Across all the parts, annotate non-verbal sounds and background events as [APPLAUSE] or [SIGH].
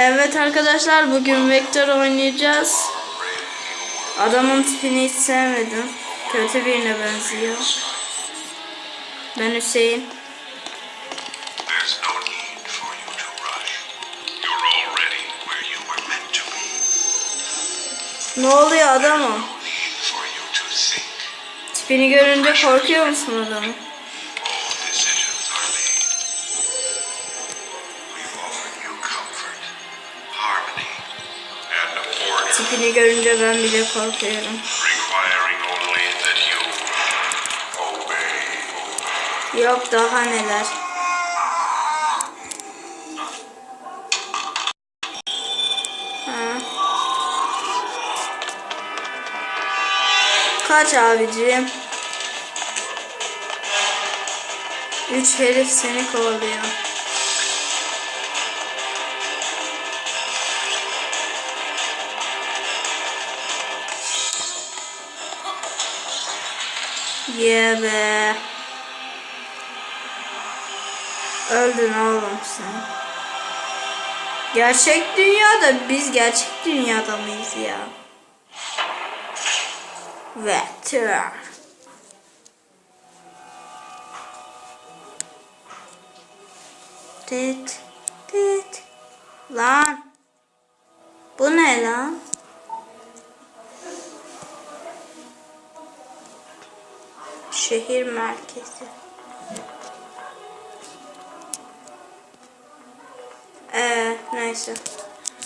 Evet arkadaşlar bugün Vector oynayacağız. Adamın tipini hiç sevmedim. Kötü birine benziyor. Ben Hüseyin. Ne oluyor adamım? Tipini görünce korkuyor musun adamı? Tipini görünce ben bile korkuyorum. Yok daha neler. Ha. Kaç abicim? Üç herif seni kovalıyor. Ye be. Öldün oğlum sen. Gerçek dünyada biz gerçek dünyada mıyız ya? Vektör. Tit tit. Lan. Bu ne lan? Şehir merkezi. Ee, neyse.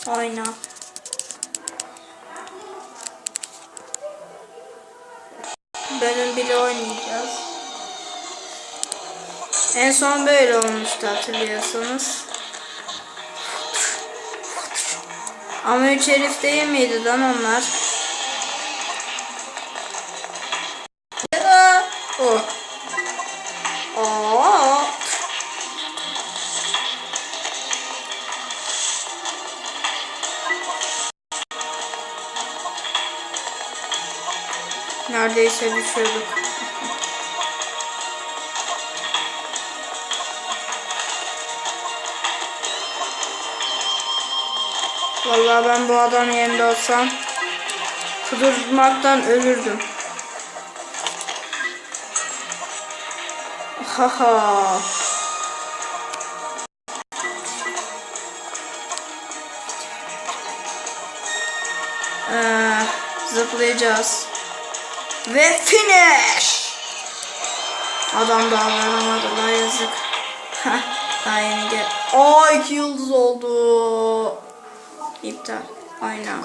Oyna. Bölüm 1'i oynayacağız. En son böyle olmuştu hatırlıyorsanız. Ama üç herif değil miydi lan onlar? Neredeyse düşüyorduk. Vallahi ben bu adam yerinde olsam kudurmaktan ölürdüm. Haha. Ee, zıplayacağız. Ve finish. Adam daha varamadı la yazık. Daha yeni gel. Aa iki yıldız oldu. İptal. Oyna.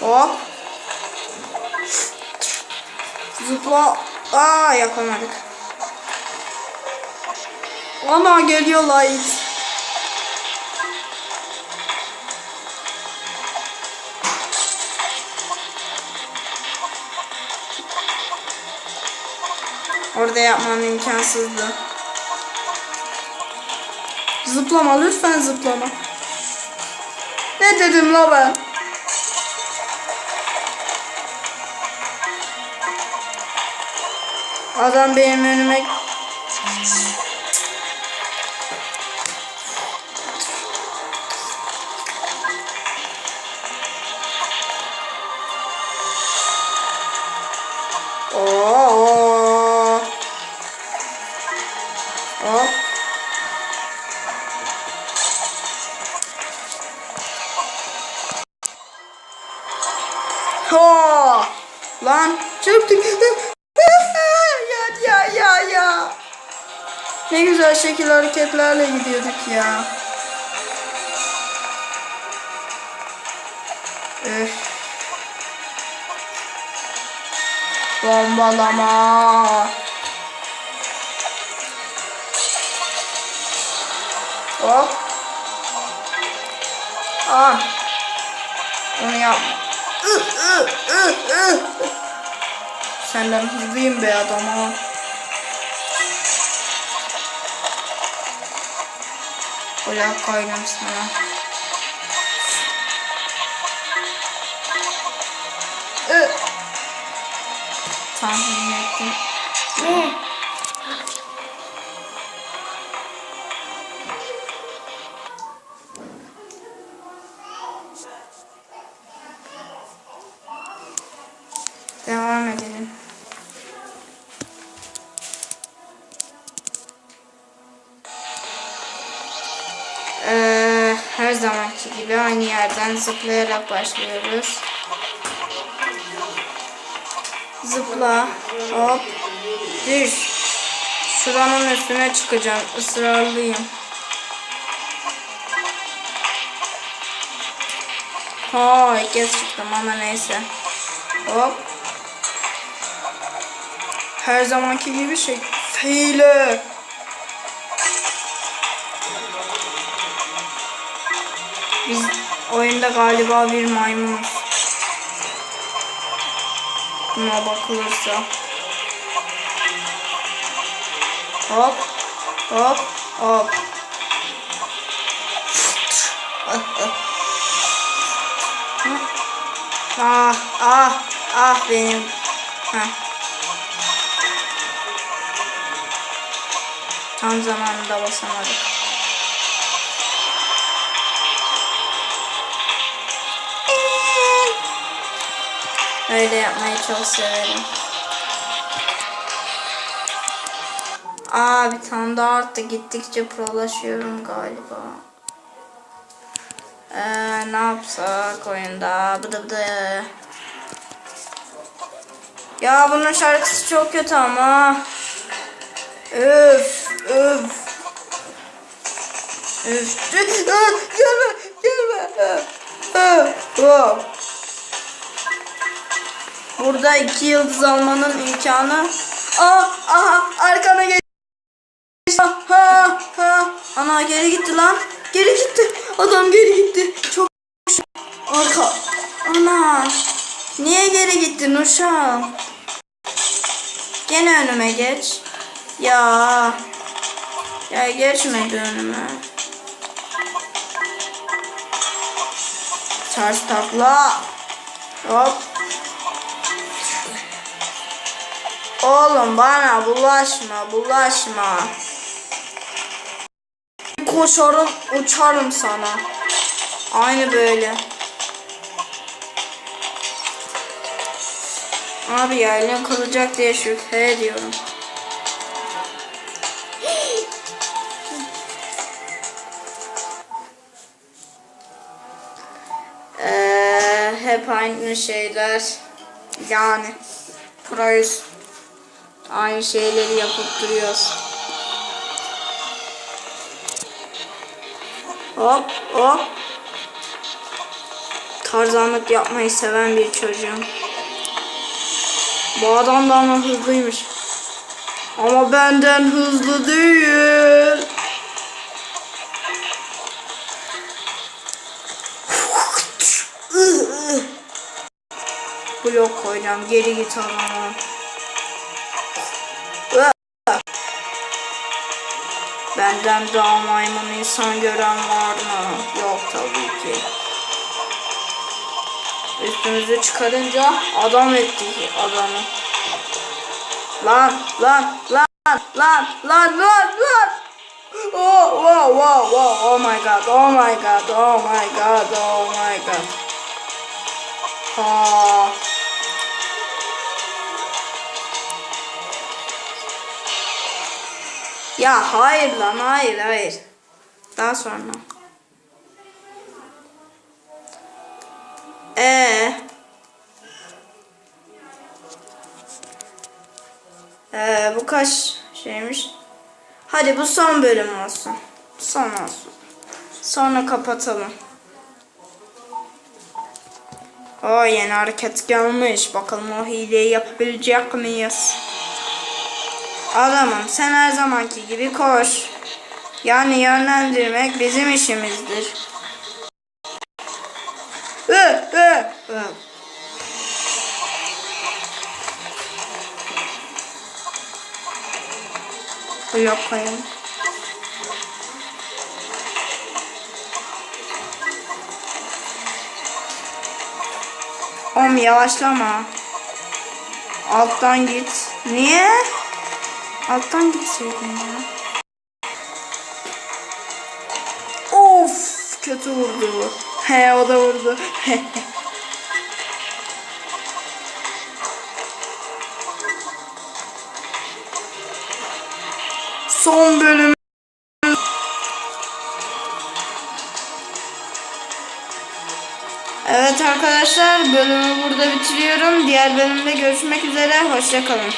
Hop. Zıpla. Aa yapamadık. Ana geliyor light. Orada yapmam imkansızdı. Zıplama lütfen zıplama. Ne dedim la ben? Adam benim önüme Oo. Ne güzel şekil hareketlerle gidiyorduk ya. Öf. Bombalama. Hop. Ah. Onu yapma. İh, ih, ih. Senden hızlıyım be adam ha. Kulak koydum sana. Ih. tahmin ettim. Ne? Devam edelim. Zamanki gibi aynı yerden zıplayarak başlıyoruz. Zıpla, hop, düş. Şuranın üstüne çıkacağım, ısrarlıyım. Ha, ilk kez çıktım ama neyse. Hop. Her zamanki gibi şey. Feyle. Biz oyunda galiba bir maymunuz. Buna bakılırsa. Hop. Hop. Hop. Ah ah ah benim. Heh. Tam zamanında basamadık. Öyle yapmayı çok severim. Aa bir tane daha arttı. Gittikçe prolaşıyorum galiba. Ee, ne yapsak oyunda? Bıdı bıdı. Ya bunun şarkısı çok kötü ama. Öf öf. Öf. Gelme gelme. Aa, aa. Burada iki yıldız almanın imkanı. Aa, aha arkana geç. Ha, ha. Ana geri gitti lan. Geri gitti. Adam geri gitti. Çok arka. Ana. Niye geri gittin uşağım? Gene önüme geç. Ya. Ya geçmedi önüme. Ters takla. Hop. Oğlum bana bulaşma, bulaşma. Koşarım, uçarım sana. Aynı böyle. Abi ya elim kalacak diye şüphe ediyorum. Hep aynı şeyler. Yani. Proyuz. Aynı şeyleri yapıp duruyoruz. Hop hop. Tarzanlık yapmayı seven bir çocuğum. Bu adam da ama hızlıymış. Ama benden hızlı değil. Blok koyacağım. Geri git adama. Benden daha maymun insan gören var mı? Yok tabii ki. Üstümüzü çıkarınca adam ettik adamı. Lan lan lan lan lan lan lan. Oh wow wow wow oh my god oh my god oh my god oh my god. Ha. Ya hayır lan hayır hayır. Daha sonra. Ee. Ee, bu kaç şeymiş? Hadi bu son bölüm olsun. Son olsun. Sonra kapatalım. O yeni hareket gelmiş. Bakalım o hileyi yapabilecek miyiz? Adamım sen her zamanki gibi koş. Yani yönlendirmek bizim işimizdir. Hı, hı, hı. Blok koyalım. Oğlum yavaşlama. Alttan git. Niye? Alttan gitseydin ya. Of kötü vurdu. He o da vurdu. [LAUGHS] Son bölüm. Evet arkadaşlar bölümü burada bitiriyorum. Diğer bölümde görüşmek üzere. Hoşçakalın.